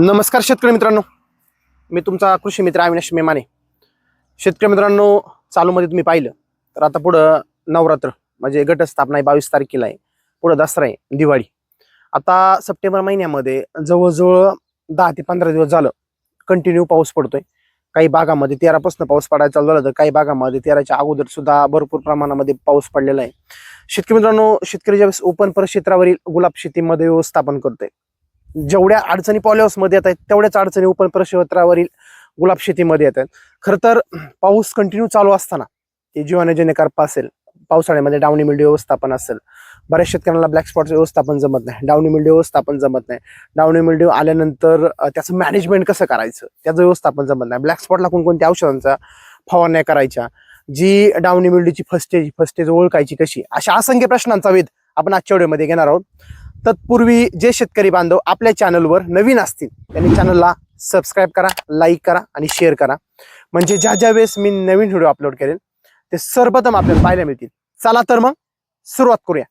नमस्कार शेतकरी मित्रांनो. मी तुमचा कृषी मित्र अविनाश मेमाने. शेतकरी मित्रांनो चालूमध्ये तुम्ही पाहिलं तर आता पुढं नवरात्र म्हणजे घटस्थापना आहे बावीस तारखेला आहे. पुढं दसरा आहे दिवाळी. आता सप्टेंबर महिन्यामध्ये जवळजवळ दहा ते पंधरा दिवस झालं कंटिन्यू पाऊस पडतोय. काही भागामध्ये तेरापासून पाऊस पडायला चालू झाला तर काही भागामध्ये तेराच्या अगोदर सुद्धा भरपूर प्रमाणामध्ये पाऊस पडलेला आहे. शेतकरी मित्रांनो शेतकरी ज्यावेळेस ओपन परिक्षेत्रावरील गुलाब शेतीमध्ये व्यवस्थापन करतोय जेवढ्या अडचणी पॉलिहाऊसमध्ये येत आहेत तेवढ्याच अडचणी उपन परिक्षेत्रावरील गुलाब शेतीमध्ये येत आहेत. खरं तर पाऊस कंटिन्यू चालू असताना ते जीवाने करपा असेल पावसाळ्यामध्ये डावणी मिल्डी व्यवस्थापन असेल बऱ्याच शेतकऱ्यांना ब्लॅक स्पॉट व्यवस्थापन जमत नाही डावणी मिल्डी व्यवस्थापन जमत नाही. डावणी मिल्डी आल्यानंतर त्याचं मॅनेजमेंट कसं करायचं? त्याचं व्यवस्थापन जमत नाही. ब्लॅक स्पॉटला कोणकोणत्या औषधांचा फवारण्या करायच्या? जी डावणी मिल्डीची फस्टेज फस्टेज ओळखायची कशी? अशा असंख्य प्रश्नांचा वेध आपण आजच्या व्हिडिओमध्ये घेणार आहोत. तत्पूर्वी जे शेतकरी बांधव आपल्या चॅनलवर नवीन असतील त्यांनी चॅनलला सबस्क्राईब करा लाईक करा आणि शेअर करा. म्हणजे ज्या ज्या वेळेस मी नवीन व्हिडिओ अपलोड करेन ते सर्वप्रथम आपल्याला पाहायला मिळतील. चला तर मग सुरुवात करूया.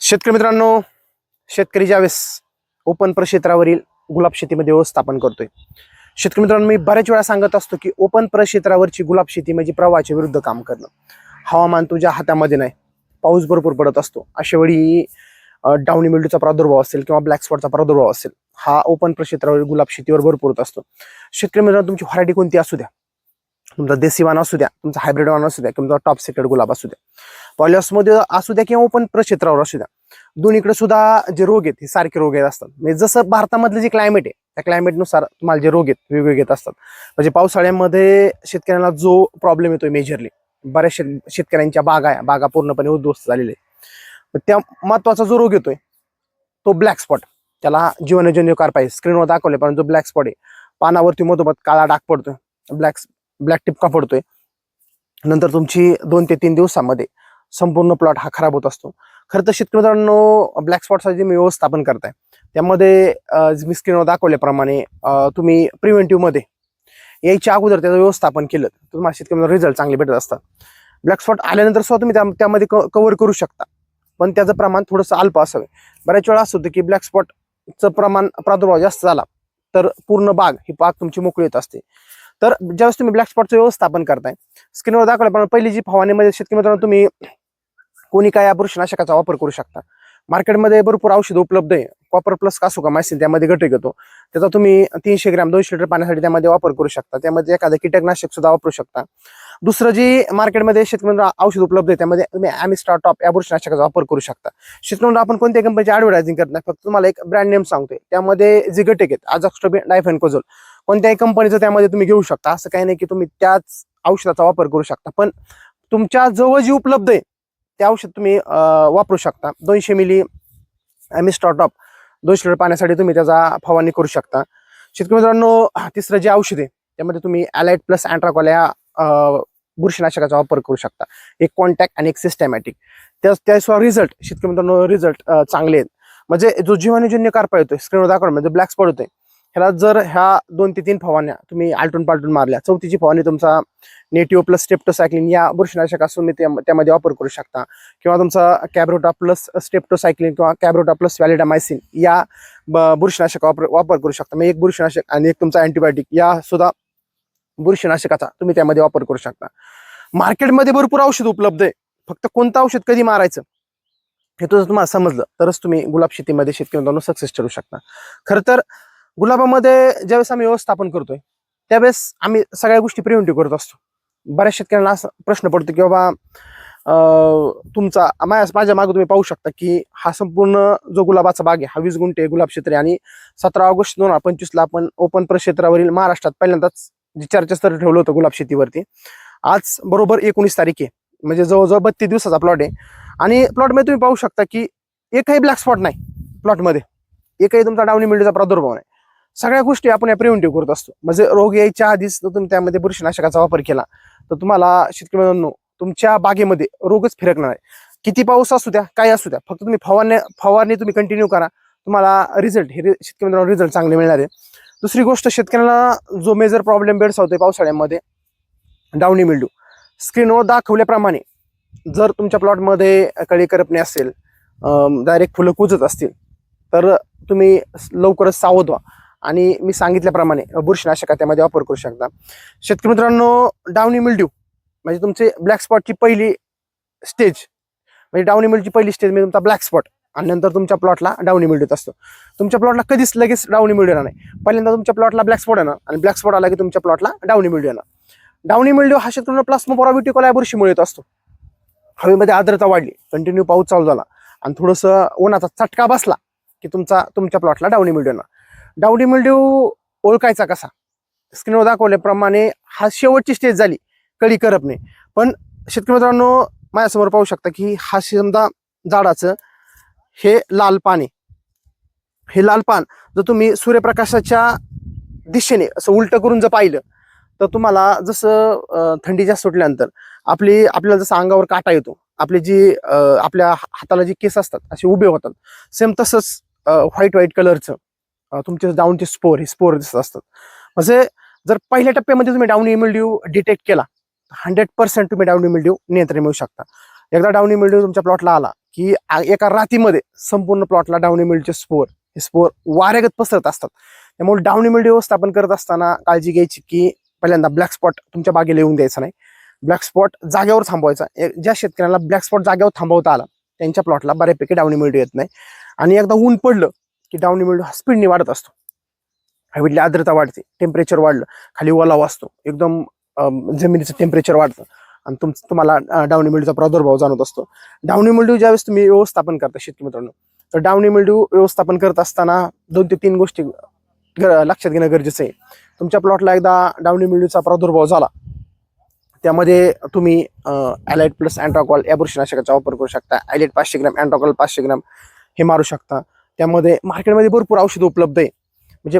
शेतकरी मित्रांनो शेतकरी ज्यावेळेस ओपन प्रक्षेत्रावरील गुलाब शेतीमध्ये व्यवस्थापन करतोय शेतकरी मित्रांनो मी बऱ्याच वेळा सांगत असतो की ओपन प्रक्षेत्रावरची गुलाब शेती म्हणजे प्रवाहाच्या विरुद्ध काम करणं. हवामान तुझ्या हातामध्ये नाही. पाऊस भरपूर पडत असतो. अशा वेळी अ, मिल्डूचा प्रादुर्भाव असेल किंवा ब्लॅक स्पॉटचा प्रादुर्भाव असेल हा ओपन प्रक्षेत्रावर गुलाब शेतीवर भरपूर होत असतो. शेतकरी मित्रांनो तुमची व्हरायटी कोणती असू द्या. तुमचा देसी वाण असू द्या तुमचा हायब्रिड वाण असू द्या तुमचा टॉप सिक्रेट गुलाब असू द्या. पॉलिऑसमध्ये असू द्या किंवा ओपन प्रक्षेत्रावर असू द्या. दोन्हीकडे सुद्धा जे रोग आहेत हे सारखे रोग येत असतात. म्हणजे जसं भारतामधलं जे क्लायमेट आहे त्या क्लायमेटनुसार तुम्हाला जे रोग आहेत वेगवेगळे येत असतात. म्हणजे पावसाळ्यामध्ये शेतकऱ्यांना जो प्रॉब्लेम येतो मेजरली बऱ्याच शेत शेतकऱ्यांच्या बागा आहे बागा पूर्णपणे उद्ध्वस्त झालेले त्या महत्त्वाचा जो रोग येतोय तो ब्लॅक स्पॉट त्याला जीवनजन्य कार पाहिजे स्क्रीनवर दाखवले पण जो ब्लॅक स्पॉट आहे पानावरती मधोमध काळा डाग पडतोय ब्लॅक ब्लॅक टिपका पडतोय. नंतर तुमची दोन ते तीन दिवसामध्ये संपूर्ण प्लॉट हा खराब होत असतो. खरं तर शेतकरी मित्रांनो ब्लॅक स्पॉटसाठी मी व्यवस्थापन करताय. त्यामध्ये मी स्क्रीनवर दाखवल्याप्रमाणे तुम्ही प्रिव्हेंटिव्हमध्ये यायच्या अगोदर त्याचं व्यवस्थापन केलं. तर तुम्हाला शेतकऱ्यांना रिझल्ट चांगले भेटत असतात. ब्लॅक स्पॉट आल्यानंतर सुद्धा तुम्ही त्या- त्यामध्ये कव्हर करू शकता. पण त्याचं प्रमाण थोडंसं अल्प असावे. बऱ्याच वेळा असं होतं की ब्लॅक स्पॉटचं प्रमाण प्रादुर्भाव जास्त झाला तर पूर्ण बाग ही बाग तुमची मोकळी येत असते. तर ज्यावेळेस तुम्ही ब्लॅक स्पॉटचं व्यवस्थापन करताय स्क्रीनवर दाखवल्याप्रमाणे पहिली जी फवानीमध्ये शेतकरी मित्रांनो तुम्ही कोणी काय या बुरशीनाशकाचा वापर करू शकता. मार्केटमध्ये भरपूर औषधं उपलब्ध आहे. कॉपर प्लस कासुका मायसिन त्यामध्ये घटक येतो. त्याचा तुम्ही तीनशे ग्रॅम दोनशे लिटर पाण्यासाठी त्यामध्ये वापर करू शकता. त्यामध्ये एखादं कीटकनाशक सुद्धा वापरू शकता. दुसरं जी मार्केटमध्ये शेतकरी औषध उपलब्ध आहे त्यामध्ये तुम्ही ॲमिस्टारटॉप या बुरशीनाशकाचा वापर करू शकता. शेतकऱ्यांना आपण कोणत्या कंपनीची ॲडव्हर्टायझिंग करत नाही फक्त तुम्हाला एक ब्रँड नेम सांगतोय. त्यामध्ये जे घटक आहेत आजॉक्स्टोबिन डायफेनकोझोल कोणत्याही कंपनीचं त्यामध्ये तुम्ही घेऊ शकता. असं काही नाही की तुम्ही त्याच औषधाचा वापर करू शकता. पण तुमच्या जवळ जी उपलब्ध आहे ते औषध तुम्ही वापरू शकता. दोनशे मिली ॲमिस्टार टॉप दोनशे लिटर पाण्यासाठी तुम्ही त्याचा फवारणी करू शकता. शेतकरी मित्रांनो तिसरं जे औषध आहे त्यामध्ये तुम्ही ॲलाइट प्लस अँट्राकॉल या बुरशीनाशकाचा वापर करू शकता. एक कॉन्टॅक्ट आणि एक सिस्टमॅटिक. त्या त्याशिवाय रिझल्ट शेतकरी मित्रांनो रिझल्ट चांगले आहेत. म्हणजे जो जीवाणूजन्य कारपा येतो स्क्रीनवर दाखवणं म्हणजे ब्लॅक स्पॉट होतोय. ह्याला जर ह्या दोन ते तीन फवारण्या तुम्ही आलटून पालटून मारल्या चौथीची फवारणी तुमचा नेटिव्ह प्लस स्टेप्टोसायक्लिन या बुरशीनाशक असून तुम्ही त्यामध्ये वापर करू शकता. किंवा तुमचा कॅब्रोटा प्लस स्टेप्टोसायक्लिन किंवा कॅब्रोटा प्लस व्हॅलिडामायसिन या ब- बुरशीनाशक वापर वापर करू शकता. म्हणजे एक बुरशीनाशक आणि एक तुमचा अँटीबायोटिक या सुद्धा बुरशीनाशकाचा तुम्ही त्यामध्ये वापर करू शकता. मार्केटमध्ये भरपूर औषध उपलब्ध आहे. फक्त कोणतं औषध कधी मारायचं? हे तुझं तुम्हाला समजलं. तरच तुम्ही गुलाब शेतीमध्ये शेतकरी मित्रांनो सक्सेस ठरू शकता. खरं तर गुलाबामध्ये ज्यावेळेस आम्ही व्यवस्थापन करतोय त्यावेळेस आम्ही सगळ्या गोष्टी प्रिव्हेंटिव्ह करत असतो. बऱ्याच शेतकऱ्यांना असा प्रश्न पडतो की बाबा तुमचा माझ्या माझ्या मागे तुम्ही पाहू शकता की हा संपूर्ण जो गुलाबाचा बाग आहे हा वीस गुंठे गुलाब क्षेत्र आणि सतरा ऑगस्ट दोन हजार पंचवीसला आपण ओपन प्रक्षेत्रावरील महाराष्ट्रात पहिल्यांदाच जे चर्चास्तर ठेवलं होतं गुलाब शेतीवरती आज बरोबर एकोणीस तारीख आहे. म्हणजे जवळजवळ बत्तीस दिवसाचा प्लॉट आहे. आणि प्लॉटमध्ये तुम्ही पाहू शकता की एकही ब्लॅक स्पॉट नाही प्लॉटमध्ये एकही तुमचा डावणी मिल्डूचा प्रादुर्भाव नाही. सगळ्या गोष्टी आपण या प्रिव्हेंटिव्ह करत असतो. म्हणजे रोग यायच्या आधीच जर तुम्ही त्यामध्ये बुरशीनाशकाचा वापर केला. तर तुम्हाला शेतकरी मित्रांनो तुमच्या बागेमध्ये रोगच फिरकणार आहे. किती पाऊस असू द्या काय असू द्या फक्त तुम्ही फवारणी फवारणी तुम्ही कंटिन्यू करा. तुम्हाला रिझल्ट हे शेतकरी मित्रांनो रिझल्ट चांगले मिळणार आहे. दुसरी गोष्ट शेतकऱ्यांना जो मेजर प्रॉब्लेम भेडसावतोय पावसाळ्यामध्ये डावणी मिल्डू स्क्रीनवर दाखवल्याप्रमाणे जर तुमच्या प्लॉटमध्ये कळी करपणे असेल डायरेक्ट फुलं कुजत असतील तर तुम्ही लवकरच सावध व्हा. आणि मी सांगितल्याप्रमाणे बुरशीनाशका त्यामध्ये वापर करू शकता. शेतकरी मित्रांनो डावणी मिल्ड्यू म्हणजे तुमचे ब्लॅक स्पॉटची पहिली स्टेज म्हणजे डावणी मिल्डची पहिली स्टेज म्हणजे तुमचा ब्लॅक स्पॉट आणि नंतर तुमच्या प्लॉटला डावणी मिल्ड असतो. तुमच्या प्लॉटला कधीच लगेच डावणी मिळू येणार नाही. पहिल्यांदा तुमच्या प्लॉटला ब्लॅक स्पॉट येणार. आणि ब्लॅक स्पॉट आला की तुमच्या प्लॉटला डावणी मिल्ड येणार. डावणी मिल्ड हा शेतकऱ्यांना प्लास्मोपोरा या बुरशीमुळे येत असतो. हवेमध्ये आर्द्रता वाढली. कंटिन्यू पाऊस चालू झाला. आणि थोडंसं उन्हाचा चटका बसला की तुमचा तुमच्या प्लॉटला डावणी मिल्ड येणार. डावडी मिल्ड्यू ओळखायचा कसा? स्क्रीनवर दाखवल्याप्रमाणे हा शेवटची स्टेज झाली कळी करपणे. पण शेतकरी मित्रांनो माझ्यासमोर पाहू शकता की हा समजा झाडाचं हे लाल पान आहे. हे लाल पान जर तुम्ही सूर्यप्रकाशाच्या दिशेने असं उलट करून जर पाहिलं तर तुम्हाला जसं थंडी जास्त सुटल्यानंतर आपली आपल्याला जसं अंगावर काटा येतो आपली जी आपल्या हाताला जी केस असतात असे उभे होतात. सेम तसंच व्हाईट व्हाईट कलरचं तुमचे डाऊनचे स्पोर हे स्पोर दिसत असतात. म्हणजे जर पहिल्या टप्प्यामध्ये तुम्ही डाऊन इमिल्ड्यू डिटेक्ट केला हंड्रेड पर्सेंट तुम्ही डाऊन इमिल्ड्यू नियंत्रण मिळू शकता. एकदा डाऊन इमिल्ड्यू तुमच्या प्लॉटला आला की एका रातीमध्ये संपूर्ण प्लॉटला डाऊन इमिल्ड्यूचे स्पोर हे स्पोर वाऱ्यागत पसरत असतात. त्यामुळे डाऊन इमिल्ड्यू व्यवस्थापन करत असताना काळजी घ्यायची की पहिल्यांदा ब्लॅक स्पॉट तुमच्या बागेला येऊन द्यायचा नाही. ब्लॅक स्पॉट जागेवर थांबवायचा. ज्या शेतकऱ्यांना ब्लॅक स्पॉट जागेवर थांबवता आला त्यांच्या प्लॉटला बऱ्यापैकी डाऊन इमिल्ड्यू येत नाही. आणि एकदा ऊन पडलं की डाऊन इमिल्ड्यू हा स्पीडने वाढत असतो. हवेतली आर्द्रता वाढते टेम्परेचर वाढलं खाली ओलावा असतो एकदम जमिनीचं टेम्परेचर वाढतं. आणि तुम तुम्हाला डाऊन मिल्ड्यूचा प्रादुर्भाव जाणवत असतो. डाऊन मिल्ड्यू ज्यावेळेस तुम्ही व्यवस्थापन करता शेतकरी मित्रांनो तर डाऊन मिल्ड्यू व्यवस्थापन करत असताना दोन ते तीन गोष्टी ग- लक्षात घेणं गरजेचं आहे. तुमच्या प्लॉटला एकदा डाऊन मिल्ड्यूचा प्रादुर्भाव झाला त्यामध्ये तुम्ही ॲलाइट प्लस अँट्रॉकॉल या बुरशीनाशकाचा वापर करू शकता. ॲलाइट पाचशे ग्रॅम अँट्रॉकॉल पाचशे ग्रॅम हे मारू शकता. त्यामध्ये मार्केटमध्ये भरपूर औषध उपलब्ध आहे. म्हणजे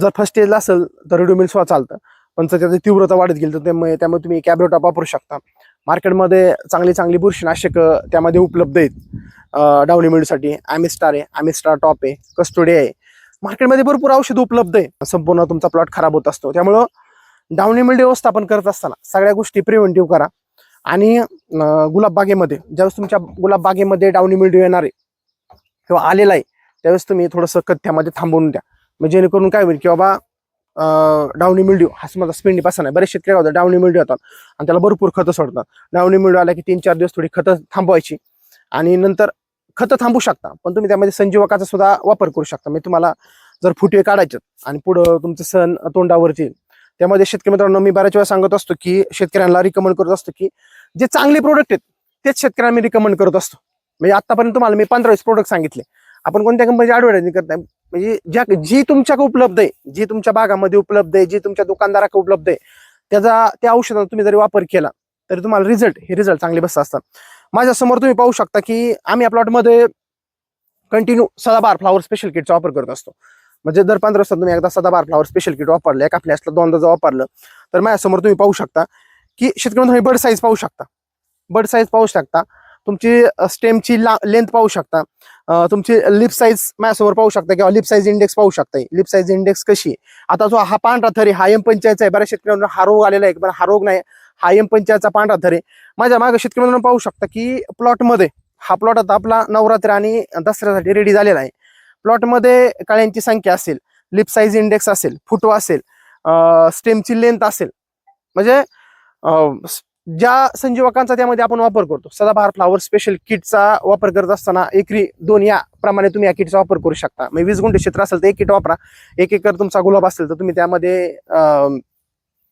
जर फर्स्ट स्टेजला असेल तर रेडोमिल सुद्धा चालतं. पण जर त्याची तीव्रता वाढत गेली तर त्यामुळे त्यामुळे तुम्ही कॅब्रोटॉप वापरू शकता. मार्केटमध्ये चांगली चांगली बुरशीनाशक त्यामध्ये उपलब्ध आहेत. डावणी ॲमिस्टार आहे. ॲमिस्टार टॉप आहे. कस्टोडी आहे. मार्केटमध्ये भरपूर औषध उपलब्ध आहे. संपूर्ण तुमचा प्लॉट खराब होत असतो. त्यामुळं डावणी व्यवस्थापन करत असताना सगळ्या गोष्टी प्रिव्हेंटिव्ह करा. आणि गुलाबबागेमध्ये ज्यावेळेस तुमच्या गुलाबबागेमध्ये बागेमध्ये येणार आहे किंवा आलेला आहे त्यावेळेस तुम्ही थोडंसं कथ्यामध्ये थांबवून द्या. म्हणजे जेणेकरून काय होईल की बाबा डावणी मिल्ड्यू हा माझा स्पिंडी पासा नाही बरेच शेतकरी होतात डावणी मिल्ड्यू येतात. आणि त्याला भरपूर खतं सोडतात. डावणी मिळू आला की तीन चार दिवस थोडी खतं थांबवायची. आणि नंतर खतं थांबू शकता पण तुम्ही त्यामध्ये संजीवकाचा सुद्धा वापर करू शकता. म्हणजे तुम्हाला जर फुटवे काढायचे आणि पुढं तुमचं सण तोंडावरती त्यामध्ये शेतकरी मित्रांनो मी बऱ्याच वेळा सांगत असतो की शेतकऱ्यांना रिकमेंड करत असतो की जे चांगले प्रोडक्ट आहेत तेच शेतकऱ्यांना मी रिकमेंड करत असतो. म्हणजे आतापर्यंत तुम्हाला मी पंधरा वीस प्रोडक्ट सांगितले. आपण कोणत्या कंपनीची ऍडव्हर्टायझिंग करत म्हणजे ज्या जी तुमच्याकडे उपलब्ध आहे जी तुमच्या भागामध्ये उपलब्ध आहे जी तुमच्या दुकानदाराकडे उपलब्ध आहे त्याचा त्या औषधाचा तुम्ही जरी वापर केला तरी तुम्हाला रिझल्ट हे रिझल्ट चांगले बसत असतात. माझ्यासमोर तुम्ही पाहू शकता की आम्ही या प्लॉटमध्ये कंटिन्यू सदाबार फ्लावर स्पेशल किटचा वापर करत असतो. म्हणजे दर पंधरा दिवसात तुम्ही एकदा सदाबार फ्लावर स्पेशल किट वापरलं एका फ्लॅशला दोनदा जर वापरलं तर माझ्यासमोर तुम्ही पाहू शकता की शेतकऱ्यांना तुम्ही बर्ड साईज पाहू शकता. बर्ड साईज पाहू शकता. तुमची स्टेमची लेंथ पाहू शकता. तुमची लिप साईज माझ्यासमोर पाहू शकता किंवा लिप साईज इंडेक्स पाहू शकता. लिप साईज इंडेक्स कशी? आता जो हा पांढरा थर आहे हा एम पंचायतचा आहे. बऱ्याच शेतकऱ्यांना हा रोग आलेला आहे पण हा रोग नाही. हा एम पंचायतचा पांढरा थर आहे. माझ्या मागे शेतकऱ्यांना पाहू शकता की प्लॉटमध्ये हा प्लॉट आता आपला नवरात्र आणि दसऱ्यासाठी रेडी झालेला आहे. प्लॉटमध्ये काळ्यांची संख्या असेल लिप साईज इंडेक्स असेल फुटवा असेल स्टेमची लेंथ असेल. म्हणजे ज्या संजीवकांचा त्यामध्ये आपण वापर करतो. सदाबहार फ्लावर स्पेशल किटचा वापर करत असताना एकरी दोन या प्रमाणे तुम्ही या किटचा वापर करू शकता. म्हणजे वीस गुंठे क्षेत्र असेल तर एक किट वापरा. एक एकर तुमचा गुलाब असेल तर तुम्ही त्यामध्ये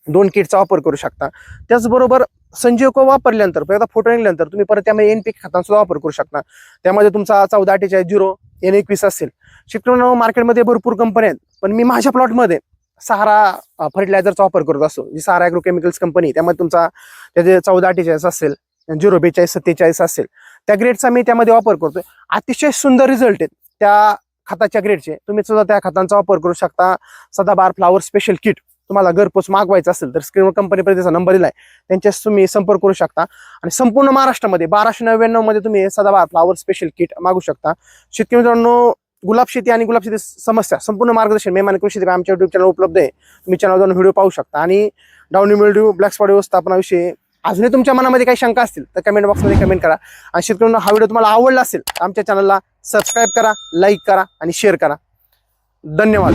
दोन किटचा वापर करू शकता. त्याचबरोबर संजीवक वापरल्यानंतर एकदा फोटो निघल्यानंतर तुम्ही परत त्यामध्ये एनपी खतांचा सुद्धा वापर करू शकता. त्यामध्ये तुमचा चौदा अठ्ठेचाळीस झिरो एन एकवीस असेल. शेतकऱ्यांना मार्केटमध्ये भरपूर कंपन्या आहेत. पण मी माझ्या प्लॉटमध्ये सहारा फर्टिलायझरचा वापर करत असतो. जी सहारा ॲग्रोकेमिकल्स कंपनी त्यामध्ये तुमचा त्याचे चौदा अठ्ठेचाळीस असेल झिरो बेचाळीस सत्तेचाळीस असेल त्या ग्रेडचा मी त्यामध्ये वापर करतोय. अतिशय सुंदर रिझल्ट आहेत त्या खताच्या ग्रेडचे तुम्ही सुद्धा त्या खतांचा वापर करू शकता. सदाबार फ्लावर स्पेशल किट तुम्हाला घरपोच मागवायचं असेल तर स्क्रीनवर कंपनीपर्यंत त्याचा नंबर आहे त्यांच्याशी तुम्ही संपर्क करू शकता. आणि संपूर्ण महाराष्ट्रामध्ये बाराशे नव्याण्णवमध्ये तुम्ही सदाबार सदाबहार फ्लावर स्पेशल किट मागू शकता. शेतकरी मित्रांनो गुलाब शेती आणि गुलाब शेती समस्या संपूर्ण मार्गदर्शन मेहमान कृषी आमच्या युट्यूब चॅनल उपलब्ध आहे. तुम्ही चॅनल जाऊन व्हिडिओ पाहू शकता. आणि डाऊनी मिल्ड्यू ब्लॅक स्पॉट व्यवस्थापनाविषयी अजूनही तुमच्या मनामध्ये काही शंका असतील तर कमेंट बॉक्समध्ये कमेंट करा. आणि शेतकऱ्यांना हा व्हिडिओ तुम्हाला आवडला असेल तर आमच्या चॅनलला सबस्क्राईब करा लाईक करा आणि शेअर करा. धन्यवाद.